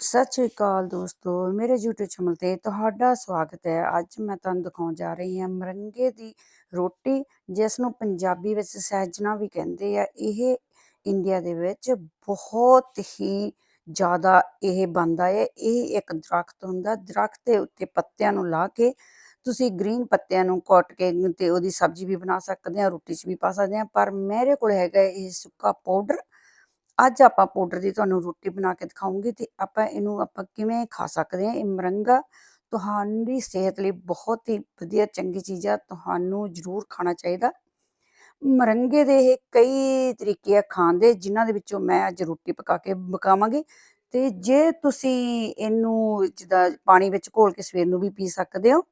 ਸਤਿ ਸ਼੍ਰੀ ਅਕਾਲ ਦੋਸਤੋ, ਮੇਰੇ YouTube ਚੈਨਲ ਤੇ ਤੁਹਾਡਾ ਸਵਾਗਤ ਹੈ। ਅੱਜ ਮੈਂ ਤੁਹਾਨੂੰ ਦਿਖਾਉਣ ਜਾ ਰਹੀ ਹਾਂ ਮਰੰਗੇ ਦੀ ਰੋਟੀ ਜਿਸ ਨੂੰ ਪੰਜਾਬੀ ਵਿੱਚ ਸਹਿਜਣਾ ਵੀ ਕਹਿੰਦੇ ਆ। ਇਹ ਇੰਡੀਆ ਦੇ ਵਿੱਚ ਬਹੁਤ ਹੀ ਜ਼ਿਆਦਾ ਇਹ ਬਣਦਾ ਹੈ। ਇਹ ਇੱਕ ਦਰਖਤ ਹੁੰਦਾ। ਦਰਖਤ ਦੇ ਉੱਤੇ ਪੱਤਿਆਂ ਨੂੰ ਲਾ ਕੇ ਤੁਸੀਂ ਗ੍ਰੀਨ ਪੱਤਿਆਂ ਨੂੰ ਕੱਟ ਕੇ ਤੇ ਉਹਦੀ ਸਬਜ਼ੀ ਵੀ ਬਣਾ ਸਕਦੇ ਆ, ਰੋਟੀ 'ਚ ਵੀ ਪਾ ਸਕਦੇ ਆ। ਪਰ ਮੇਰੇ ਕੋਲ ਹੈਗਾ ਇਹ ਸੁੱਕਾ ਪਾਊਡਰ ਅੱਜ ਆਪਾਂ ਪਾਊਡਰ ਦੀ ਤੁਹਾਨੂੰ ਰੋਟੀ ਬਣਾ ਕੇ ਦਿਖਾਉਂਗੀ ਤੇ ਆਪਾਂ ਇਹਨੂੰ ਆਪਾਂ ਕਿਵੇਂ ਖਾ ਸਕਦੇ ਹਾਂ, ਇਹ ਮਰੰਗਾ ਤੁਹਾਡੀ ਸਿਹਤ ਲਈ ਬਹੁਤ ਹੀ ਵਧੀਆ, ਚੰਗੀ ਚੀਜ਼ ਆ, ਤੁਹਾਨੂੰ ਜ਼ਰੂਰ ਖਾਣਾ ਚਾਹੀਦਾ। ਮਰੰਗੇ ਦੇ ਇਹ ਕਈ ਤਰੀਕੇ ਆ ਖਾਣ ਦੇ, ਜਿਨ੍ਹਾਂ ਦੇ ਵਿੱਚੋਂ ਮੈਂ ਅੱਜ ਰੋਟੀ ਪਕਾ ਕੇ ਪਕਾਵਾਂਗੀ ਤੇ ਜੇ ਤੁਸੀਂ ਇਹਨੂੰ ਜਿੱਦਾਂ ਪਾਣੀ ਵਿੱਚ ਘੋਲ ਕੇ ਸਵੇਰ ਨੂੰ ਵੀ ਪੀ ਸਕਦੇ ਹੋ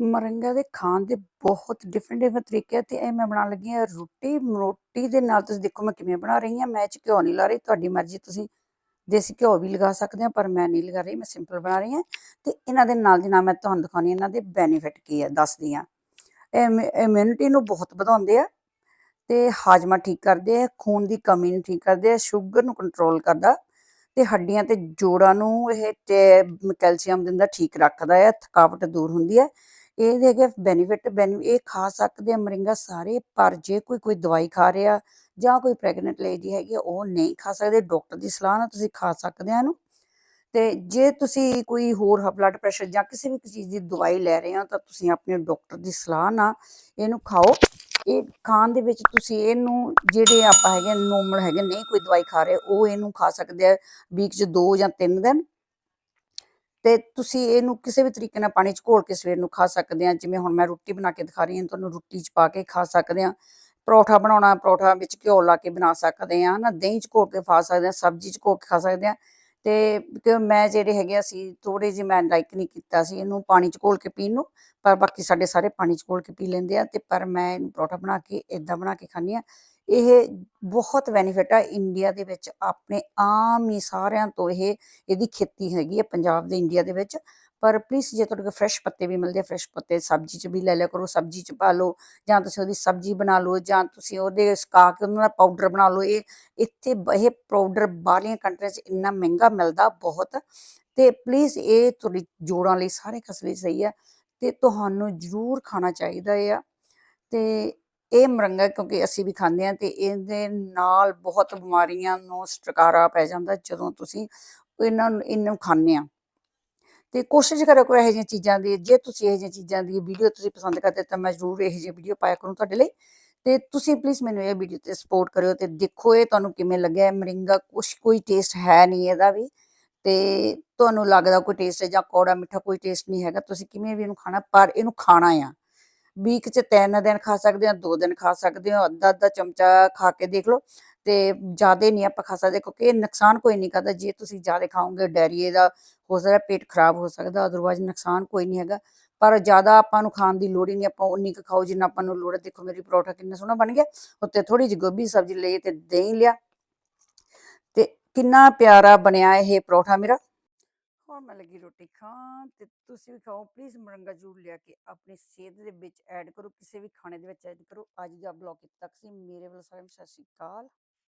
ਮਰੰਗਾ ਦੇ ਖਾਣ ਦੇ ਬਹੁਤ ਡਿਫਰੈਂਟ ਡਿਫਰੈਂਟ ਤਰੀਕੇ ਆ ਤੇ ਇਹ ਮੈਂ ਬਣਾਉਣ ਲੱਗੀ ਹਾਂ ਰੋਟੀ। ਰੋਟੀ ਦੇ ਨਾਲ ਤੁਸੀਂ ਦੇਖੋ ਮੈਂ ਕਿਵੇਂ ਬਣਾ ਰਹੀ ਹਾਂ। ਮੈਂ ਇਹ 'ਚ ਘਿਓ ਨਹੀਂ ਲਾ ਰਹੀ। ਤੁਹਾਡੀ ਮਰਜ਼ੀ, ਤੁਸੀਂ ਦੇਸੀ ਘਿਓ ਵੀ ਲਗਾ ਸਕਦੇ ਹੋ, ਪਰ ਮੈਂ ਨਹੀਂ ਲਗਾ ਰਹੀ। ਮੈਂ ਸਿੰਪਲ ਬਣਾ ਰਹੀ ਹਾਂ ਤੇ ਇਹਨਾਂ ਦੇ ਨਾਲ ਦੀ ਨਾਲ ਮੈਂ ਤੁਹਾਨੂੰ ਦਿਖਾਉਣੀ ਇਹਨਾਂ ਦੇ ਬੈਨੀਫਿਟ ਕੀ ਹੈ ਦੱਸਦੀ ਹਾਂ। ਇਹ ਇਮਿਊਨਿਟੀ ਨੂੰ ਬਹੁਤ ਵਧਾਉਂਦੇ ਆ ਤੇ ਹਾਜਮਾ ਠੀਕ ਕਰਦੇ ਆ, ਖੂਨ ਦੀ ਕਮੀ ਨੂੰ ਠੀਕ ਕਰਦੇ ਆ ਸ਼ੂਗਰ ਨੂੰ ਕੰਟਰੋਲ ਕਰਦਾ ਤੇ ਹੱਡੀਆਂ ਤੇ ਜੋੜਾਂ ਨੂੰ ਇਹ ਕੈਲਸ਼ੀਅਮ ਦਿੰਦਾ, ਠੀਕ ਰੱਖਦਾ ਹੈ ਥਕਾਵਟ ਦੂਰ ਹੁੰਦੀ ਹੈ ਇਹਦੇ ਹੈਗੇ ਬੈਨੀਫਿਟ ਇਹ ਖਾ ਸਕਦੇ ਆ ਮਰਿੰਗਾ ਸਾਰੇ, ਪਰ ਜੇ ਕੋਈ ਕੋਈ ਦਵਾਈ ਖਾ ਰਿਹਾ ਜਾਂ ਕੋਈ ਪ੍ਰੈਗਨੈਂਟ ਲੇਡੀ ਹੈਗੀ ਉਹ ਨਹੀਂ ਖਾ ਸਕਦੇ। ਡਾਕਟਰ ਦੀ ਸਲਾਹ ਨਾਲ ਤੁਸੀਂ ਖਾ ਸਕਦੇ ਆ ਇਹਨੂੰ। ਤੇ ਜੇ ਤੁਸੀਂ ਕੋਈ ਹੋਰ ਬਲੱਡ ਪ੍ਰੈਸ਼ਰ ਜਾਂ ਕਿਸੇ ਵੀ ਚੀਜ਼ ਦੀ ਦਵਾਈ ਲੈ ਰਹੇ ਹੋ ਤਾਂ ਤੁਸੀਂ ਆਪਣੇ ਡਾਕਟਰ ਦੀ ਸਲਾਹ ਨਾਲ ਇਹਨੂੰ ਖਾਓ। ਇਹ ਖਾਣ ਦੇ ਵਿੱਚ ਤੁਸੀਂ ਇਹਨੂੰ, ਜਿਹੜੇ ਆਪਾਂ ਹੈਗੇ ਨੋਰਮਲ ਹੈਗੇ, ਨਹੀਂ ਕੋਈ ਦਵਾਈ ਖਾ ਰਹੇ, ਉਹ ਇਹਨੂੰ ਖਾ ਸਕਦੇ ਆ। ਵੀਕ 'ਚ 2 ਜਾਂ 3 ਦਿਨ। ਤੇ ਤੁਸੀਂ ਇਹਨੂੰ ਕਿਸੇ ਵੀ ਤਰੀਕੇ ਨਾਲ ਪਾਣੀ 'ਚ ਘੋਲ ਕੇ ਸਵੇਰ ਨੂੰ ਖਾ ਸਕਦੇ ਆ। ਜਿਵੇਂ ਹੁਣ ਮੈਂ ਰੋਟੀ ਬਣਾ ਕੇ ਦਿਖਾ ਰਹੀ ਹਾਂ, ਤੁਹਾਨੂੰ ਰੋਟੀ 'ਚ ਪਾ ਕੇ ਖਾ ਸਕਦੇ ਆ। ਪਰੌਠਾ ਬਣਾਉਣਾ, ਪਰੌਠਾ ਵਿੱਚ ਘਿਓ ਲਾ ਕੇ ਬਣਾ ਸਕਦੇ ਆ ਨਾ ਦਹੀਂ 'ਚ ਘੋਲ ਕੇ ਖਾ ਸਕਦੇ ਆ, ਸਬਜ਼ੀ 'ਚ ਘੋਲ ਕੇ ਖਾ ਸਕਦੇ ਆ। ਤੇ ਮੈਂ ਜਿਹੜੇ ਹੈਗੇ ਅਸੀਂ ਥੋੜੇ ਜਿਹੇ ਮੈਂ ਲਾਈਕ ਨਹੀਂ ਕੀਤਾ ਸੀ ਇਹਨੂੰ ਪਾਣੀ 'ਚ ਘੋਲ ਕੇ ਪੀਣ ਨੂੰ, ਪਰ ਬਾਕੀ ਸਾਡੇ ਸਾਰੇ ਪਾਣੀ 'ਚ ਘੋਲ ਕੇ ਪੀ ਲੈਂਦੇ ਆ। ਤੇ ਪਰ ਮੈਂ ਇਹਨੂੰ ਪਰੌਠਾ ਬਣਾ ਕੇ ਇਦਾਂ ਬਣਾ ਕੇ ਖਾਂਦੀ ਆ। ਇਹ ਬਹੁਤ ਬੈਨੀਫਿਟ ਆ ਇੰਡੀਆ ਦੇ ਵਿੱਚ, ਆਪਣੇ ਆਮ ਹੀ ਸਾਰਿਆਂ ਤੋਂ ਇਹ, ਇਹਦੀ ਖੇਤੀ ਹੈਗੀ ਹੈ ਪੰਜਾਬ ਦੇ ਇੰਡੀਆ ਦੇ ਵਿੱਚ। ਪਰ ਪਲੀਜ਼ ਜੇ ਤੁਹਾਡੇ ਕੋਲ ਫਰੈਸ਼ ਪੱਤੇ ਵੀ ਮਿਲਦੇ ਫਰੈਸ਼ ਪੱਤੇ ਸਬਜ਼ੀ 'ਚ ਵੀ ਲੈ ਲਿਆ ਕਰੋ, ਸਬਜ਼ੀ 'ਚ ਪਾ ਲਓ, ਜਾਂ ਤੁਸੀਂ ਉਹਦੀ ਸਬਜ਼ੀ ਬਣਾ ਲਓ, ਜਾਂ ਤੁਸੀਂ ਉਹਦੇ ਸੁਕਾ ਕੇ ਉਹਨਾਂ ਦਾ ਪਾਊਡਰ ਬਣਾ ਲਓ, ਇਹ, ਇੱਥੇ ਇਹ ਪਾਊਡਰ ਬਾਹਰਲੀਆਂ ਕੰਟਰੀਆਂ 'ਚ ਇੰਨਾ ਮਹਿੰਗਾ ਮਿਲਦਾ ਬਹੁਤ। ਤੇ ਪਲੀਜ਼ ਇਹ ਤੁਹਾਡੀ ਜੋੜਾਂ ਲਈ, ਸਾਰੇ ਕਸਲੇ ਸਹੀ ਆ, ਤੇ ਤੁਹਾਨੂੰ ਜ਼ਰੂਰ ਖਾਣਾ ਚਾਹੀਦਾ ਆ। ਤੇ ਇਹ ਮਰੰਗਾ ਕਿਉਂਕਿ ਅਸੀਂ ਵੀ ਖਾਂਦੇ ਆ ਤੇ ਇਹਦੇ ਨਾਲ ਬਹੁਤ ਬਿਮਾਰੀਆਂ ਨੂੰ ਸਟਕਾਰਾ ਪੈ ਜਾਂਦਾ ਜਦੋਂ ਤੁਸੀਂ ਇਹਨਾਂ ਨੂੰ, ਇਹਨੂੰ ਖਾਂਦੇ ਆ ਤੇ ਕੋਸ਼ਿਸ਼ ਕਰੋ ਇਹੋ ਜਿਹੀਆਂ ਚੀਜ਼ਾਂ ਦੀ, ਜੇ ਤੁਸੀਂ ਇਹੋ ਜਿਹੀਆਂ ਚੀਜ਼ਾਂ ਦੀ ਵੀਡੀਓ ਤੁਸੀਂ ਪਸੰਦ ਕਰਦੇ ਤਾਂ ਮੈਂ ਜ਼ਰੂਰ ਇਹੋ ਜਿਹੀ ਵੀਡੀਓ ਪਾਇਆ ਕਰੂੰ ਤੁਹਾਡੇ ਲਈ। ਤੇ ਤੁਸੀਂ ਪਲੀਜ਼ ਮੈਨੂੰ ਇਹ ਵੀਡੀਓ ਤੇ ਸਪੋਰਟ ਕਰਿਓ ਤੇ ਦੇਖੋ ਇਹ ਤੁਹਾਨੂੰ ਕਿਵੇਂ ਲੱਗਿਆ ਮਰਿੰਗਾ ਕੁਛ ਕੋਈ ਟੇਸਟ ਹੈ ਨਹੀਂ ਇਹਦਾ ਵੀ ਤੇ ਤੁਹਾਨੂੰ ਲੱਗਦਾ ਕੋਈ ਟੇਸਟ ਹੈ ਜਾਂ ਕੌੜਾ ਮਿੱਠਾ ਕੋਈ ਟੇਸਟ ਨਹੀਂ ਹੈਗਾ, ਤੁਸੀਂ ਕਿਵੇਂ ਵੀ ਇਹਨੂੰ ਖਾਣਾ ਪਰ ਇਹਨੂੰ ਖਾਣਾ ਆ। ਵੀਕ 'ਚ ਤਿੰਨ ਦਿਨ ਖਾ ਸਕਦੇ ਹੋ, ਦੋ ਦਿਨ ਖਾ ਸਕਦੇ ਹੋ, ਅੱਧਾ ਅੱਧਾ ਚਮਚਾ ਖਾ ਕੇ ਦੇਖ ਲਓ ਤੇ ਜ਼ਿਆਦਾ ਨਹੀਂ ਆਪਾਂ ਖਾ ਸਕਦੇ ਕਿਉਂਕਿ ਇਹ ਨੁਕਸਾਨ ਕੋਈ ਨਹੀਂ ਕਰਦਾ, ਜੇ ਤੁਸੀਂ ਜ਼ਿਆਦਾ ਖਾਓਗੇ, ਡਾਇਰੀਏ ਦਾ ਹੋ ਸਕਦਾ, ਪੇਟ ਖਰਾਬ ਹੋ ਸਕਦਾ ਅਦਰਵਾਇਜ਼ ਨੁਕਸਾਨ ਕੋਈ ਨਹੀਂ ਹੈਗਾ। ਪਰ ਜ਼ਿਆਦਾ ਆਪਾਂ ਨੂੰ ਖਾਣ ਦੀ ਲੋੜ ਹੀ ਨਹੀਂ, ਆਪਾਂ ਉਨੀ ਕੁ ਖਾਓ ਜਿੰਨਾ ਆਪਾਂ ਨੂੰ ਲੋੜ ਹੈ। ਦੇਖੋ ਮੇਰੀ ਪਰੌਠਾ ਕਿੰਨਾ ਸੋਹਣਾ ਬਣ ਗਿਆ, ਉੱਤੇ ਥੋੜੀ ਜਿਹੀ ਗੋਭੀ ਸਬਜ਼ੀ ਲਈ ਤੇ ਦਹੀਂ ਲਿਆ ਤੇ ਕਿੰਨਾ ਪਿਆਰਾ ਬਣਿਆ ਇਹ ਪਰੌਠਾ ਮੇਰਾ। ਮੈਂ ਲੱਗੀ ਰੋਟੀ ਖਾਣ ਤੇ ਤੁਸੀਂ ਵੀ ਖਾਓ ਪਲੀਜ਼ ਮਰੰਗਾ ਜੂੜ ਲਿਆ ਕੇ ਆਪਣੀ ਸਿਹਤ ਦੇ ਵਿੱਚ ਐਡ ਕਰੋ, ਕਿਸੇ ਵੀ ਖਾਣੇ ਦੇ ਵਿੱਚ ਐਡ ਕਰੋ, ਅੱਜ ਦਾ ਬਲੌਗ ਤੱਕ ਸੀ, ਮੇਰੇ ਵੱਲੋਂ ਸਾਰਿਆਂ ਨੂੰ ਸਤਿ ਸ਼੍ਰੀ ਅਕਾਲ।